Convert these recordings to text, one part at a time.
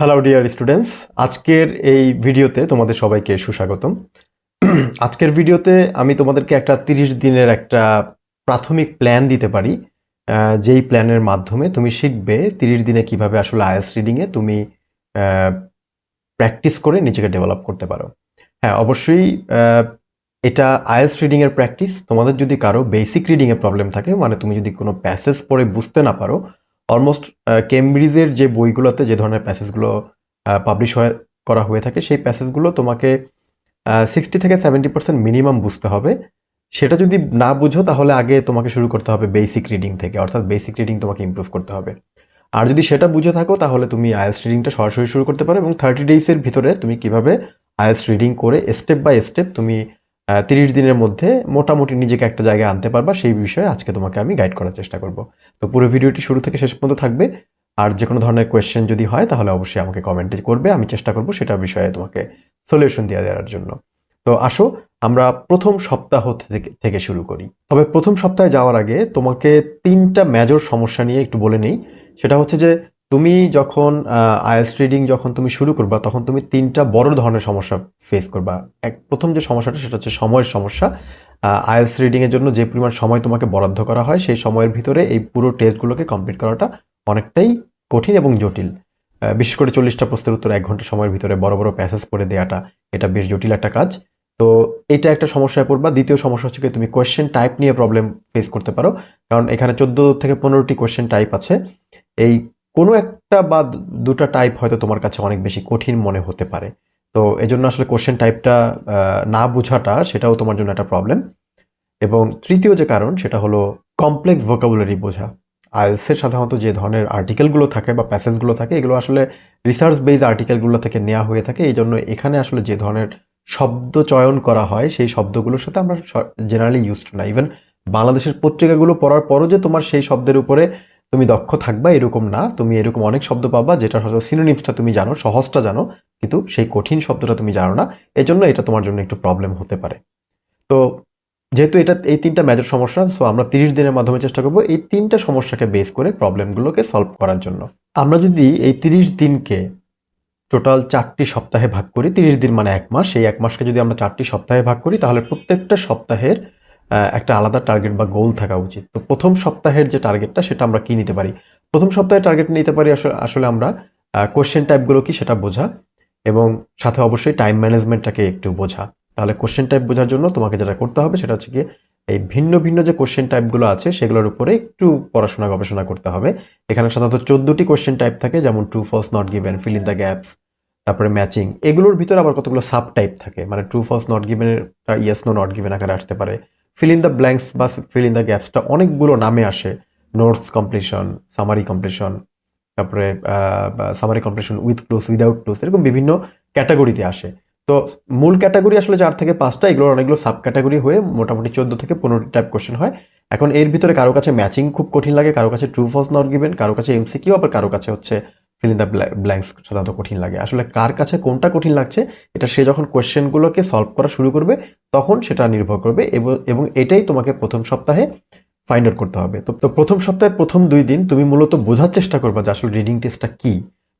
Hello dear students আজকের এই ভিডিওতে তোমাদের সবাইকে সুস্বাগতম। আজকের ভিডিওতে আমি তোমাদেরকে একটা তিরিশ দিনের একটা প্রাথমিক প্ল্যান দিতে পারি। যেই প্ল্যানের মাধ্যমে তুমি শিখবে তিরিশ দিনে কীভাবে আসলে আইএলস রিডিংয়ে তুমি প্র্যাকটিস করে নিজেকে ডেভেলপ করতে পারো। হ্যাঁ অবশ্যই এটা আইএলস রিডিংয়ের প্র্যাকটিস তোমাদের যদি কারও বেসিক রিডিংয়ে প্রবলেম থাকে মানে তুমি যদি কোনো প্যাসেজ পড়ে বুঝতে না পারো অলমোস্ট কেমব্রিজের যে বইগুলোতে যে ধরনের প্যাসেজগুলো পাবলিশ হয়ে, করা হয়ে থাকে, সেই প্যাসেজগুলো তোমাকে সিক্সটি থেকে সেভেন্টি পার্সেন্ট মিনিমাম বুঝতে হবে। সেটা যদি না বুঝো, তাহলে আগে তোমাকে শুরু করতে হবে বেসিক রিডিং থেকে, অর্থাৎ বেসিক রিডিং তোমাকে ইমপ্রুভ করতে হবে। আর যদি সেটা বুঝে থাকো, তাহলে তুমি আইএলস রিডিংটা সরাসরি শুরু করতে পারো এবং থার্টি ডেইসের ভিতরে তুমি কীভাবে আইএলস রিডিং করে স্টেপ বাই স্টেপ তুমি তিরিশ দিনের মধ্যে মোটামুটি নিজেকে একটা জায়গায় আনতে পারবা, সেই বিষয়ে আজকে তোমাকে আমি গাইড করার চেষ্টা করব। তো পুরো ভিডিওটি শুরু থেকে শেষ পর্যন্ত থাকবে। আর যে কোনো ধরনের কোয়েশ্চেন যদি হয়, তাহলে অবশ্যই আমাকে কমেন্টে করবে। আমি চেষ্টা করব সেটা বিষয়ে তোমাকে সলিউশন দিয়ে দেওয়ার জন্য। তো আসো, আমরা প্রথম সপ্তাহ থেকে শুরু করি। তবে প্রথম সপ্তাহে যাওয়ার আগে তোমাকে তিনটা মেজর সমস্যা নিয়ে একটু বলে নেই। সেটা হচ্ছে যে তুমি যখন আইএলস রিডিং যখন তুমি শুরু করবা, তখন তুমি তিনটা বড় ধরনের সমস্যা ফেস করবা। এক, প্রথম যে সমস্যাটা, সেটা হচ্ছে সময়ের সমস্যা। আইএলস রিডিংয়ের জন্য যে পরিমাণ সময় তোমাকে বরাদ্দ করা হয়, সেই সময়ের ভিতরে এই পুরো টেস্টগুলোকে কমপ্লিট করাটা অনেকটাই কঠিন এবং জটিল। বিশেষ করে চল্লিশটা প্রশ্নের উত্তর এক ঘণ্টা সময়ের ভিতরে বড় বড় প্যাসেজ করে দেওয়াটা এটা বেশ জটিল একটা কাজ। তো এটা একটা সমস্যায় পড়বা। দ্বিতীয় সমস্যা হচ্ছে তুমি কোয়েশ্চেন টাইপ নিয়ে প্রবলেম ফেস করতে পারো। কারণ এখানে চোদ্দ থেকে পনেরোটি কোয়েশ্চেন টাইপ আছে। এই কোনো একটা বা দুটা টাইপ হয়তো তোমার কাছে অনেক বেশি কঠিন মনে হতে পারে। তো এজন্য আসলে কোশ্চেন টাইপটা না বোঝাটা সেটাও তোমার জন্য একটা প্রবলেম এবং তৃতীয় যে কারণ সেটা হলো কমপ্লেক্স ভোকাবুলারি বোঝা। আইএলসের সাধারণত যে ধরনের আর্টিকেলগুলো থাকে বা প্যাসেজগুলো থাকে, এগুলো আসলে রিসার্চ বেস আর্টিকেলগুলো থেকে নেওয়া হয়ে থাকে। এই জন্য এখানে আসলে যে ধরনের শব্দ চয়ন করা হয়, সেই শব্দগুলোর সাথে আমরা জেনারেলি ইউজড না। ইভেন বাংলাদেশের পত্রিকাগুলো পড়ার পরও যে তোমার সেই শব্দের উপরে তুমি দক্ষ থাকবা, এরকম না। তুমি এরকম অনেক শব্দ পাবা যেটা হয়তো সিনোনিমসটা তুমি জানো, সহজটা জানো, কিন্তু সেই কঠিন শব্দটা তুমি জানো না। এজন্য এটা তোমার জন্য একটু প্রবলেম হতে পারে। তো যেহেতু এটা, এই তিনটা মেজর সমস্যা সো আমরা তিরিশ দিনের মাধ্যমে চেষ্টা করব এই তিনটা সমস্যাকে বেস করে প্রবলেমগুলোকে সলভ করার জন্য। আমরা যদি এই তিরিশ দিনকে টোটাল চারটি সপ্তাহে ভাগ করি, তিরিশ দিন মানে এক মাস সেই এক মাসকে যদি আমরা চারটি সপ্তাহে ভাগ করি, তাহলে প্রত্যেকটা সপ্তাহের একটা আলাদা টার্গেট বা গোল থাকা উচিত। তো প্রথম সপ্তাহের যে টার্গেটটা সেটা আমরা কি নিতে পারি? প্রথম সপ্তাহে টার্গেট নিতে পারি আসলে আমরা কোশ্চেন টাইপগুলো কি সেটা বোঝা এবং সাথে অবশ্যই টাইম ম্যানেজমেন্টটাকে একটু বোঝা। তাহলে কোশ্চেন টাইপ বোঝার জন্য তোমাকে যেটা করতে হবে, সেটা হচ্ছে কি এই ভিন্ন ভিন্ন যে কোশ্চেন টাইপগুলো আছে, সেগুলোর উপরে একটু পড়াশোনা গবেষণা করতে হবে। এখানে সাধারণত চোদ্দোটি কোশ্চেন টাইপ থাকে, যেমন true false not given fill in the gaps তারপরে ম্যাচিং এগুলোর ভিতরে আবার কতগুলো সাব টাইপ থাকে? মানে ট্রু ফলস নট গিভেনের ইয়েস নো নট গিভেন আকারে আসতে পারে। ফিল ইন দ্য ব্ল্যাঙ্কস বা ফিল ইন দ্য গ্যাপসটা অনেকগুলো নামে আসে। নোটস কমপ্লিশন সামারি কমপ্লিশন তারপরে summary completion with cloze without cloze এরকম বিভিন্ন ক্যাটাগরিতে আসে। তো মূল ক্যাটাগরি আসলে চার থেকে পাঁচটা, এগুলোর অনেকগুলো সাব ক্যাটাগরি হয়ে মোটামুটি চোদ্দ থেকে পনেরোটি টাইপ কোশ্চেন হয়। এখন এর ভিতরে কারও কাছে ম্যাচিং খুব কঠিন লাগে, কারও কাছে ট্রু ফলস নট গিভেন কারও কাছে এমসিকিউ আবার কারও কাছে হচ্ছে ফিল ইন দ্য ব্ল্যাঙ্কস সাধারণত কঠিন লাগে। আসলে কার কাছে কোনটা কঠিন লাগছে, এটা সে যখন কোয়েশ্চেনগুলোকে সলভ করা শুরু করবে, তখন সেটা নির্ভর করবে এবং এটাই তোমাকে প্রথম সপ্তাহে ফাইন্ড আউট করতে হবে। তো প্রথম সপ্তাহে প্রথম দুই দিন তুমি মূলত বোঝার চেষ্টা করবা যে আসলে রিডিং টেস্টটা কি।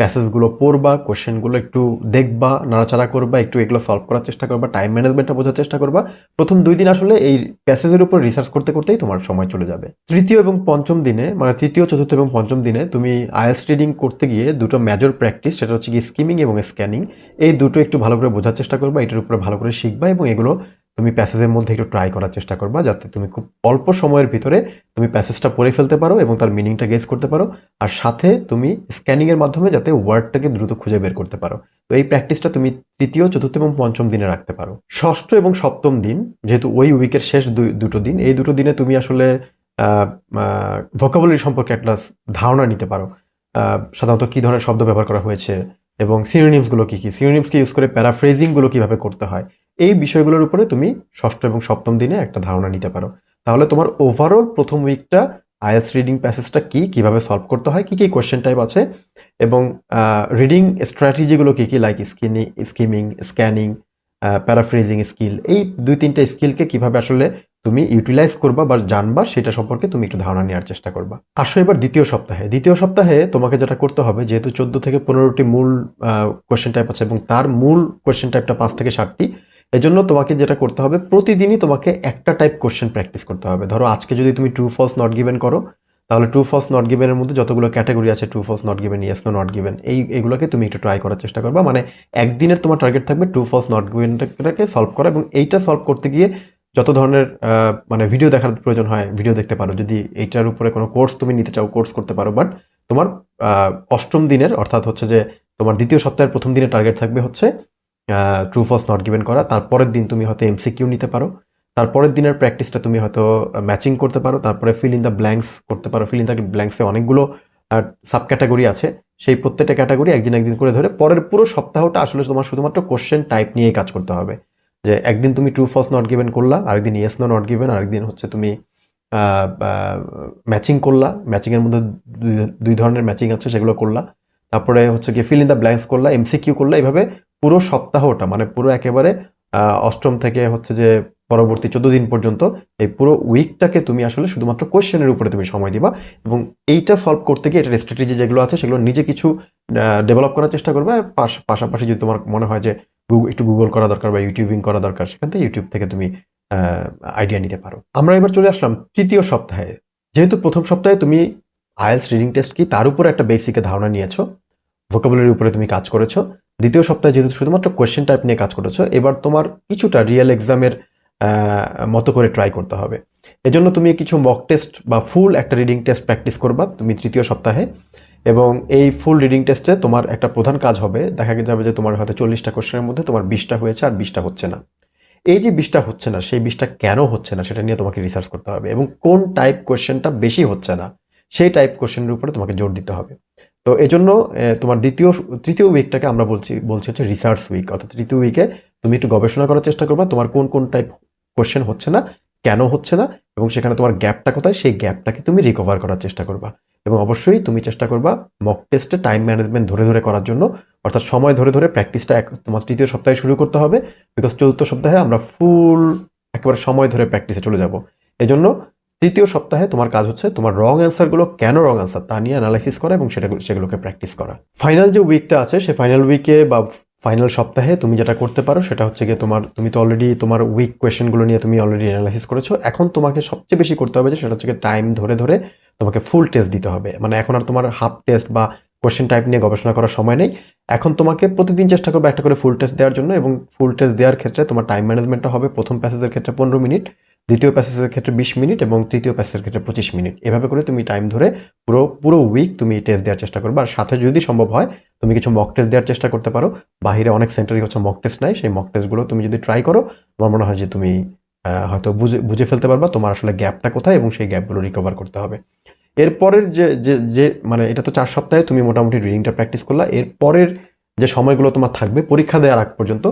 প্যাসেজগুলো পড়বা কোশ্চেনগুলো একটু দেখবা, নাড়াচাড়া করবা, একটু এগুলো সলভ করার চেষ্টা করবা টাইম ম্যানেজমেন্টটা বোঝার চেষ্টা করবা। প্রথম দুই দিন আসলে এই প্যাসেজের উপর রিসার্চ করতে করতেই তোমার সময় চলে যাবে। তৃতীয় এবং পঞ্চম দিনে মানে তৃতীয়, চতুর্থ এবং পঞ্চম দিনে তুমি আইএস রিডিং করতে গিয়ে দুটো মেজর প্র্যাকটিস সেটা হচ্ছে কি স্কিমিং এবং স্ক্যানিং এই দুটো একটু ভালো করে বোঝার চেষ্টা করবা, এটার উপরে ভালো করে শিখবা এবং এগুলো তুমি প্যাসেজের মধ্যে একটু ট্রাই করার চেষ্টা করবা যাতে তুমি খুব অল্প সময়ের ভিতরে তুমি প্যাসেজটা পড়ে ফেলতে পারো এবং তার মিনিংটা গেস করতে পারো। আর সাথে তুমি স্ক্যানিংয়ের মাধ্যমে যাতে ওয়ার্ডটাকে দ্রুত খুঁজে বের করতে পারো। তো এই প্র্যাকটিসটা তুমি তৃতীয়, চতুর্থ এবং পঞ্চম দিনে রাখতে পারো। ষষ্ঠ এবং সপ্তম দিন, যেহেতু ওই উইকের শেষ দুটো দিন, এই দুটো দিনে তুমি আসলে ভোকাবুলারি সম্পর্কে একটা ধারণা নিতে পারো। সাধারণত কী ধরনের শব্দ ব্যবহার করা হয়েছে এবং সিনোনিমসগুলো কী কী? সিনোনিমসকে ইউজ করে প্যারাফ্রেজিংগুলো কীভাবে করতে হয়? এই বিষয়গুলোর উপরে তুমি ষষ্ঠ এবং সপ্তম দিনে একটা ধারণা নিতে পারো। তাহলে তোমার ওভারঅল প্রথম উইকটা আইএস রিডিং প্যাসেজটা কী, কীভাবে সলভ করতে হয়, কি, কী কোয়েশ্চেন টাইপ আছে এবং রিডিং স্ট্র্যাটেজিগুলো কী কী like skinning skimming scanning paraphrasing skill এই দুই তিনটা স্কিলকে কীভাবে আসলে তুমি ইউটিলাইজ করবা বা জানবা সেটা সম্পর্কে তুমি একটু ধারণা নেওয়ার চেষ্টা করবা। আসো এবার দ্বিতীয় সপ্তাহে। দ্বিতীয় সপ্তাহে তোমাকে যেটা করতে হবে, যেহেতু চোদ্দ থেকে পনেরোটি মূল কোয়েশ্চেন টাইপ আছে এবং তার মূল কোয়েশ্চেন টাইপটা পাঁচ থেকে ষাটটি এজন্য তোমাকে যেটা করতে হবে, প্রতিদিনই তোমাকে একটা টাইপ কোশ্চেন প্র্যাকটিস করতে হবে। ধরো আজকে যদি তুমি ট্রু ফলস নট গিভেন করো, তাহলে ট্রু ফলস নট গিভেনের মধ্যে যতগুলো ক্যাটাগরি আছে true false not given yes no not given এই এগুলোকে তুমি একটু ট্রাই করার চেষ্টা করবা। মানে একদিনের তোমার টার্গেট থাকবে ট্রু ফলস নট গিভেনটাকে সলভ করা এবং এইটা সলভ করতে গিয়ে যত ধরনের মানে ভিডিও দেখার প্রয়োজন হয় ভিডিও দেখতে পারো। যদি এইটার উপরে কোনো কোর্স তুমি নিতে চাও কোর্স করতে পারো বাট তোমার অষ্টম দিনের, অর্থাৎ হচ্ছে যে তোমার দ্বিতীয় সপ্তাহের প্রথম দিনের টার্গেট থাকবে হচ্ছে ট্রু ফলস নট গিভেন করা। তারপরের দিন তুমি হয়তো এমসিকিউ নিতে পারো। তারপরের দিনের প্র্যাকটিসটা তুমি হয়তো ম্যাচিং করতে পারো। তারপরে ফিল ইন দ্য ব্ল্যাঙ্কস করতে পারো। ফিল ইন দ্য ব্ল্যাঙ্কসে অনেকগুলো সাব ক্যাটাগরি আছে। সেই প্রত্যেকটা ক্যাটাগরি একদিন একদিন করে ধরে পরের পুরো সপ্তাহটা আসলে তোমার শুধুমাত্র কোশ্চেন টাইপ নিয়েই কাজ করতে হবে। যে একদিন তুমি ট্রু ফলস নট গিভেন করলা, আরেকদিন ইয়েস নো নট গিভেন আরেকদিন হচ্ছে তুমি ম্যাচিং করলা। ম্যাচিংয়ের মধ্যে দুই ধরনের ম্যাচিং আছে, সেগুলো করলা। তারপরে হচ্ছে গিয়ে ফিল ইন দ্য ব্ল্যাঙ্কস করলা এমসিকিউ করলা। এইভাবে পুরো সপ্তাহটা মানে পুরো একেবারে অষ্টম থেকে হচ্ছে যে পরবর্তী চোদ্দ দিন পর্যন্ত এই পুরো উইকটাকে তুমি আসলে শুধুমাত্র কোয়েশ্চেনের উপরে তুমি সময় দিবা এবং এইটা সলভ করতে গিয়ে এটার স্ট্র্যাটেজি যেগুলো আছে সেগুলো নিজে কিছু ডেভেলপ করার চেষ্টা করবে। পাশাপাশি যদি তোমার মনে হয় যে একটু গুগল করা দরকার বা ইউটিউবিং করা দরকার, সেখান থেকে ইউটিউব থেকে তুমি আইডিয়া নিতে পারো। আমরা এবার চলে আসলাম তৃতীয় সপ্তাহে। যেহেতু প্রথম সপ্তাহে তুমি আইএলস রিডিং টেস্ট কি, তার উপরে একটা বেসিকে ধারণা নিয়েছো ভোকাবুলারির উপরে তুমি কাজ করেছ দ্বিতীয় সপ্তাহে যেহেতু শুধুমাত্র কোয়েশ্চেন টাইপ নিয়ে কাজ করেছ, এবার তোমার কিছুটা রিয়েল এক্সামের মতো করে ট্রাই করতে হবে। এজন্য তুমি কিছু মক টেস্ট বা ফুল একটা রিডিং টেস্ট প্র্যাকটিস করবা তুমি তৃতীয় সপ্তাহে এবং এই ফুল রিডিং টেস্টে তোমার একটা প্রধান কাজ হবে। দেখা যাবে যে তোমার হয়তো চল্লিশটা কোশ্চেনের মধ্যে তোমার বিশটা হয়েছে আর বিশটা হচ্ছে না। এই যে বিশটা হচ্ছে না, সেই বিশটা কেন হচ্ছে না সেটা নিয়ে তোমাকে রিসার্চ করতে হবে এবং কোন টাইপ কোয়েশ্চেনটা বেশি হচ্ছে না, সেই টাইপ কোশ্চেনের উপরে তোমাকে জোর দিতে হবে। তো এই জন্য তোমার দ্বিতীয়, তৃতীয় উইকটাকে আমরা বলছি বলছি হচ্ছে রিসার্চ উইক অর্থাৎ তৃতীয় উইকে তুমি একটু গবেষণা করার চেষ্টা করবা, তোমার কোন কোন টাইপ কোশ্চেন হচ্ছে না, কেন হচ্ছে না, এবং সেখানে তোমার গ্যাপটা কোথায়, সেই গ্যাপটাকে তুমি রিকভার করার চেষ্টা করবা। এবং অবশ্যই তুমি চেষ্টা করবা মক টেস্টে টাইম ম্যানেজমেন্ট ধরে ধরে করার জন্য, অর্থাৎ সময় ধরে ধরে প্র্যাকটিসটা এক, তোমার তৃতীয় সপ্তাহে শুরু করতে হবে বিকজ চতুর্থ সপ্তাহে আমরা ফুল একেবারে সময় ধরে প্র্যাকটিসে চলে যাব। এজন্য তৃতীয় সপ্তাহে তোমার কাজ হচ্ছে তোমার রং অ্যান্সারগুলো কেন রং অ্যান্সার তা নিয়ে অ্যানালাইসিস করা এবং সেটা সেগুলোকে প্র্যাকটিস করা। ফাইনাল যে উইকটা আছে, সে ফাইনাল উইকে বা ফাইনাল সপ্তাহে তুমি যেটা করতে পারো সেটা হচ্ছে গিয়ে তোমার, তুমি তো অলরেডি তোমার উইক কোয়েশনগুলো নিয়ে তুমি অলরেডি অ্যানালাইসিস করেছ। এখন তোমাকে সবচেয়ে বেশি করতে হবে যে সেটা হচ্ছে টাইম ধরে ধরে তোমাকে ফুল টেস্ট দিতে হবে। মানে এখন আর তোমার হাফ টেস্ট বা কোয়েশ্চেন টাইপ নিয়ে গবেষণা করার সময় নেই। এখন তোমাকে প্রতিদিন চেষ্টা করবে একটা করে ফুল টেস্ট দেওয়ার জন্য এবং ফুল টেস্ট দেওয়ার ক্ষেত্রে তোমার টাইম ম্যানেজমেন্টটা হবে প্রথম প্যাসেজের ক্ষেত্রে পনেরো মিনিট। দ্বিতীয় প্যাসেজের ক্ষেত্রে বিশ মিনিট এবং তৃতীয় প্যাসেজের ক্ষেত্রে পঁচিশ মিনিট। এভাবে করে তুমি টাইম ধরে পুরো পুরো উইক তুমি টেস্ট দেওয়ার চেষ্টা করবে। আর সাথে যদি সম্ভব হয়, তুমি কিছু মক টেস্ট দেওয়ার চেষ্টা করতে পারো। বাহিরে অনেক সেন্টারই হচ্ছে মক টেস্ট নাই সেই মক টেস্টগুলো তুমি যদি ট্রাই করো তোমার মনে হয় যে তুমি হয়তো বুঝে বুঝে ফেলতে পারবা তোমার আসলে গ্যাপটা কোথায় এবং সেই গ্যাপগুলো রিকভার করতে হবে। এরপরের যে যে যে মানে এটা তো চার সপ্তাহে তুমি মোটামুটি রিডিংটা প্র্যাকটিস করলা। এরপরের যে সময়গুলো তোমার থাকবে পরীক্ষা দেওয়ার আগ পর্যন্ত,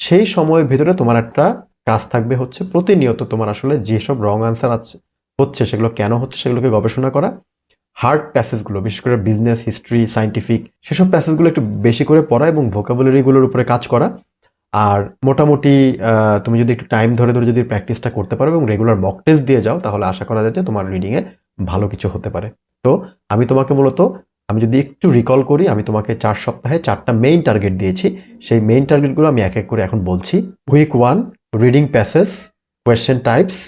সেই সময়ের ভিতরে তোমার একটা কাজ থাকবে হচ্ছে প্রতিনিয়ত তোমার আসলে যেসব রং আনসার আছে হচ্ছে, সেগুলো কেন হচ্ছে, সেগুলোকে গবেষণা করা। হার্ড প্যাসেজগুলো বিশেষ করে বিজনেস হিস্ট্রি সাইন্টিফিক সেসব প্যাসেজগুলো একটু বেশি করে পড়া এবং ভোকাবুলারিগুলোর উপরে কাজ করা। আর মোটামুটি তুমি যদি একটু টাইম ধরে ধরে যদি প্র্যাকটিসটা করতে পারো এবং রেগুলার মক টেস্ট দিয়ে যাও, তাহলে আশা করা যায় যে তোমার রিডিংয়ে ভালো কিছু হতে পারে। তো আমি তোমাকে মূলত, আমি যদি একটু রিকল করি, আমি তোমাকে চার সপ্তাহে চারটা মেইন টার্গেট দিয়েছি। সেই মেইন টার্গেটগুলো আমি এক এক করে এখন বলছি। Week one reading passage question types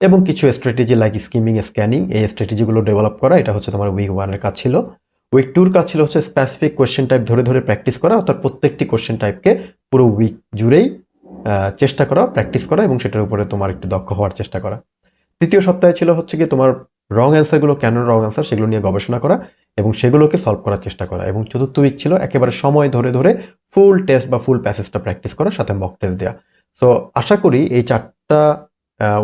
এবং কিছু স্ট্র্যাটেজি লাইক স্কিমিং স্ক্যানিং এই স্ট্র্যাটেজিগুলো ডেভেলপ করা, এটা হচ্ছে তোমার উইক ওয়ানের কাজ ছিল। উইক টুর কাজ ছিল হচ্ছে স্পেসিফিক কোয়েশ্চেন টাইপ ধরে ধরে প্র্যাকটিস করা, অর্থাৎ প্রত্যেকটি কোয়েশ্চেন টাইপকে পুরো উইক জুড়েই চেষ্টা করা প্র্যাকটিস করা এবং সেটার উপরে তোমার একটু দক্ষ হওয়ার চেষ্টা করা। তৃতীয় সপ্তাহে ছিল হচ্ছে কি তোমার রং অ্যান্সারগুলো কেন রং অ্যান্সার সেগুলো নিয়ে গবেষণা করা এবং সেগুলোকে সলভ করার চেষ্টা করা এবং চতুর্থ উইক ছিল একেবারে সময় ধরে ধরে ফুল টেস্ট বা ফুল প্যাসেজটা প্র্যাকটিস করা, সাথে মক টেস্ট দেওয়া সো আশা করি এই চারটা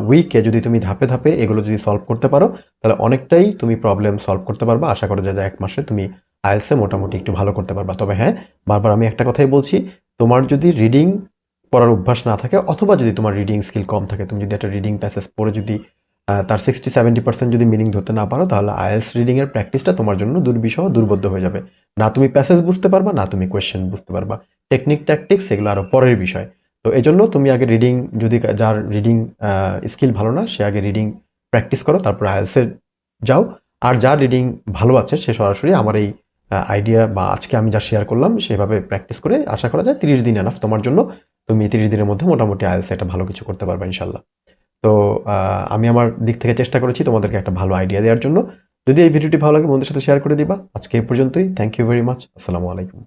উইকে যদি তুমি ধাপে ধাপে এগুলো যদি সলভ করতে পারো, তাহলে অনেকটাই তুমি প্রবলেম সলভ করতে পারবা। আশা করা যায় যে এক মাসে তুমি আইএলসে মোটামুটি একটু ভালো করতে পারবা। তবে হ্যাঁ বারবার আমি একটা কথাই বলছি, তোমার যদি রিডিং পড়ার অভ্যাস না থাকে, অথবা যদি তোমার রিডিং স্কিল কম থাকে, তুমি যদি একটা রিডিং প্যাসেজ পড়ে যদি তার সিক্সটি সেভেন্টি পার্সেন্ট যদি মিনিং ধরতে না পারো, তাহলে আইএলস রিডিংয়ের প্র্যাকটিসটা তোমার জন্য দুর্বিষহ, দুর্বোধ্য হয়ে যাবে। না তুমি প্যাসেজ বুঝতে পারবা, না তুমি কোয়েশ্চেন বুঝতে পারবা। টেকনিক ট্যাকটিক্স এগুলো আরও পরের বিষয়। তো এই জন্য তুমি আগে রিডিং যদি যার রিডিং স্কিল ভালো না, সে আগে রিডিং প্র্যাকটিস করো, তারপর আইএলসে যাও। আর যার রিডিং ভালো আছে, সে সরাসরি আমার এই আইডিয়া বা আজকে আমি যা শেয়ার করলাম, সেভাবে প্র্যাকটিস করে আশা করা যায় তিরিশ দিন এনাফ তোমার জন্য। তুমি তিরিশ দিনের মধ্যে মোটামুটি আইএলসে একটা ভালো কিছু করতে পারবে ইনশাল্লাহ। তো আমি আমার দিক থেকে চেষ্টা করেছি তোমাদেরকে একটা ভালো আইডিয়া দেওয়ার জন্য। যদি এই ভিডিওটি ভালো লাগে, বন্ধুদের সাথে শেয়ার করে দিবা। আজকে এই পর্যন্তই। থ্যাংক ইউ ভেরি মাচ আসসালামু আলাইকুম।